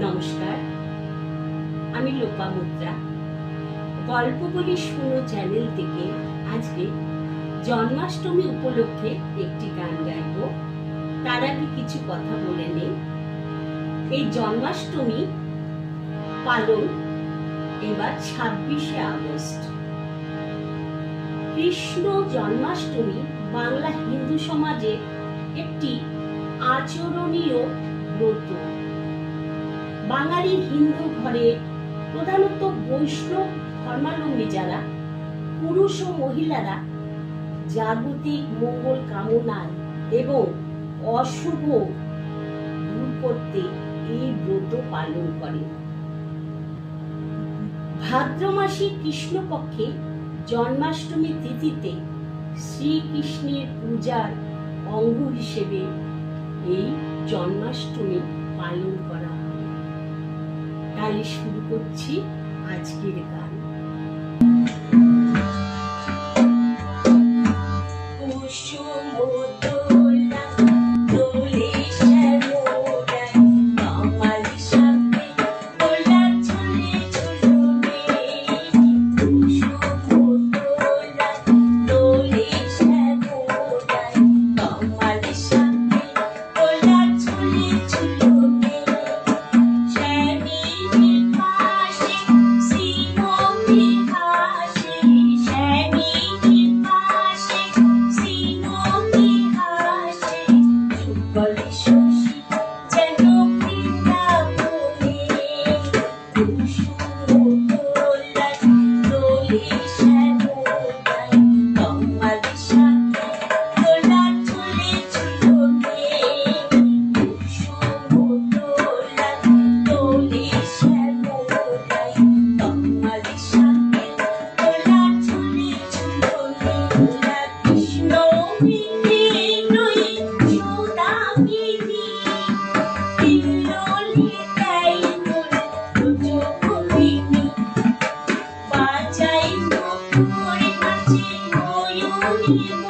নমস্কার। আমি লোপা মুদ্রা। গল্প বলি শুনো চ্যানেল থেকে আজকে জন্মাষ্টমী উপলক্ষে একটি গান গাইব। তার আগে কিছু কথা বলে নেই। এই জন্মাষ্টমী পালন এবার ছাব্বিশে আগস্ট। কৃষ্ণ জন্মাষ্টমী বাংলা হিন্দু সমাজে একটি আচরণীয় ব্রত বাঙালি হিন্দু ঘরে প্রধানত বৈষ্ণব ধর্মাবলম্বী যারা, পুরুষ ও মহিলারা জাগতিক মঙ্গল কামনায় এবং অশুভ দূর করতে এই ব্রত পালন করে ভাদ্র মাসে কৃষ্ণপক্ষে জন্মাষ্টমী তিথিতে শ্রীকৃষ্ণের পূজার অঙ্গ হিসেবে এই জন্মাষ্টমী পালন করা তাহলে শুরু করছি আজকের গান। কুসুম Música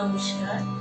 নমস্কার